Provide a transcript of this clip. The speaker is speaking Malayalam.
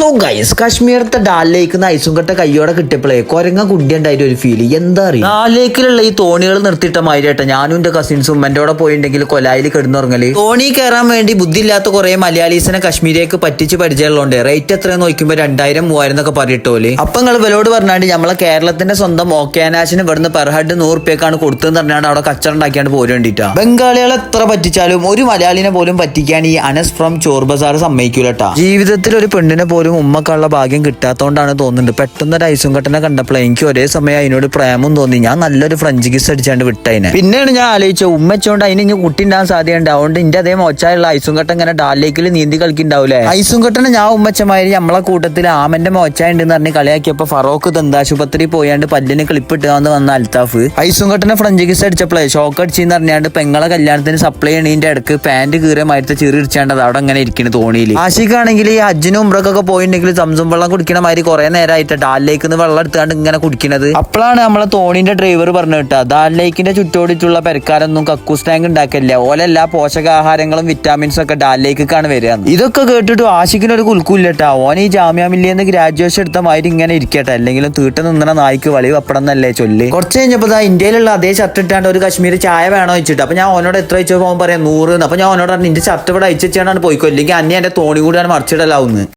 ഹലോ ഗൈസ് കാശ്മീരത്തെ ഡാൽ ലേക്ക് ഐസും കട്ട കയ്യോടെ കിട്ടിയപ്പോഴേ കുരങ്ങ കുണ്ടി ഉണ്ടായിട്ട് ഒരു ഫീൽ എന്താ അറിയാം? ഡാൽ ലേക്കിലുള്ള ഈ തോണികൾ നിർത്തിയിട്ട മാതിരിയായിട്ട് ഞാനും എന്റെ കസിൻസും എന്റെ കൂടെ പോയിട്ടുണ്ടെങ്കിൽ കൊലായിൽ കിടന്നുറങ്ങൽ. തോണി കയറാൻ വേണ്ടി ബുദ്ധിയില്ലാത്ത കുറെ മലയാളീസിനെ കാശ്മീരിലേക്ക് പറ്റിച്ച് പരിചയമുള്ളതുകൊണ്ട് റേറ്റ് എത്ര നോക്കുമ്പോൾ രണ്ടായിരം മൂവായിരം എന്നൊക്കെ പറഞ്ഞിട്ടോൽ. അപ്പൊ നിങ്ങൾ ഇവരോട് പറഞ്ഞാണ്ട് നമ്മളെ കേരളത്തിന്റെ സ്വന്തം ഓക്കാനാശിന് ഇവിടുന്ന് പെർ ഹെഡ് നൂറ് റുപ്യക്കാണ് കൊടുത്തതെന്ന് പറഞ്ഞാണ്ട് അവിടെ കച്ചറ ഉണ്ടാക്കിയാണ്ട് പോരും വേണ്ടിട്ടാ. ബംഗാളികളെ എത്ര പറ്റിച്ചാലും ഒരു മലയാളിനെ പോലും പറ്റിക്കാൻ ഈ അനസ് ഫ്രം ചോർ ബസാർ സമ്മതിക്കൂലട്ടാ ജീവിതത്തിൽ ഒരു പെണ്ണിനെ പോലും ഉമ്മക്കുള്ള ഭാഗ്യം കിട്ടാത്തതുകൊണ്ടാണ് തോന്നുന്നത് പെട്ടെന്ന് ഒരു ഐസും കട്ടനെ കണ്ടപ്പോൾ എനിക്ക് ഒരേ സമയം അതിനോട് പ്രേമം തോന്നി. ഞാൻ നല്ലൊരു ഫ്രഞ്ച് കിസ് അടിച്ചാണ്ട് വിട്ടതിനെ പിന്നെയാണ് ഞാൻ ആലോചിച്ചത് ഉമ്മച്ചോണ്ട് അതിന് ഇനി കുട്ടി ഉണ്ടാകാൻ സാധ്യതയുണ്ട്. അതുകൊണ്ട് എന്റെ അതേ മോച്ചായുള്ള ഐസും കട്ടൻ ഇങ്ങനെ ഡാലിലേക്കിൽ നീന്തി കളിക്കുണ്ടാവൂലേ ഐസും കട്ടനെ ഞാൻ ഉമ്മച്ചമാര് നമ്മളെ കൂട്ടത്തിൽ ആമന്റെ മോച്ചായുണ്ടെന്ന് പറഞ്ഞ് കളിയാക്കിയപ്പോ ഫറോക്ക് ദന്താശുപത്രി പോയാണ്ട് പല്ലിന് ക്ലിപ്പിട്ടാന്ന് വന്ന അൽത്താഫ് ഐസും കട്ടനെ ഫ്രഞ്ച് കിസ് അടിച്ചപ്പോഴേ ഷോക്ക് അടിച്ചെന്ന് പറഞ്ഞാണ്ട് പെങ്ങളെ കല്യാണത്തിന് സപ്ലൈ ചെയ്യണതിന്റെ ഇടയ്ക്ക് പാന്റ് കീറിയ മരത്തെ ചെറിയ ഇടിച്ചാണ്ട് അത് അവിടെ അങ്ങനെ ഇരിക്കുന്നു തോണിയിൽ ആശിക്കാണെങ്കിൽ ഈ ഹജ്ജിനും ഉംറക്കൊക്കെ പോയിട്ടുണ്ടെങ്കിൽ സംസം വെള്ളം കുടിക്കണ മാതിരി കുറെ നേരമായിട്ട് ഡാൽ ലേക്കിന്ന് വെള്ളം എടുത്താണ്ട് ഇങ്ങനെ കുടിക്കുന്നത് അപ്പോഴാണ് നമ്മളെ തോണിന്റെ ഡ്രൈവർ പറഞ്ഞു കേട്ടോ. ഡാൽ ലേക്കിന്റെ ചുറ്റോടിച്ചുള്ള പെരക്കാരൊന്നും കക്കൂസ് ടാങ്ക് ഉണ്ടാക്കില്ല ഓലെല്ലാ പോഷകാഹാരങ്ങളും വിറ്റാമിൻസും ഒക്കെ ഡാൽ ലേക്കാണ് വരിക. ഇതൊക്കെ കേട്ടിട്ട് ആശിക്കിന് ഒരു കുൽക്കൂല്ലട്ടാ ഓൻ ഈ ജാമ്യ ഗ്രാജുവേഷൻ എടുത്ത മാതിരി ഇങ്ങനെ ഇരിക്കട്ടെ അല്ലെങ്കിലും തീട്ട നിന്നണ നായ്ക്ക് വളി വപ്പടം എന്നല്ലേ ചൊല്ല്. കുറച്ച് കഴിഞ്ഞപ്പോ ദാ ഇന്ത്യയിലുള്ള അതേ ഷർട്ട് ഇട്ടാണ്ട് ഒരു കശ്മീർ ചായ വേണോ വെച്ചിട്ട് അപ്പൊ ഞാൻ ഓനോട് എത്ര വെച്ചോ പോകാൻ പറയാം നൂറ്. അപ്പൊ ഞാൻ ഓനോട് പറഞ്ഞു നിന്റെ ഷർട്ട് ഇവിടെ അയച്ചാണ് പോയിക്കോ. അല്ലെങ്കിൽ അന്യ എന്റെ തോണി കൂടിയാണ് മറിച്ചിടലാവുന്നത്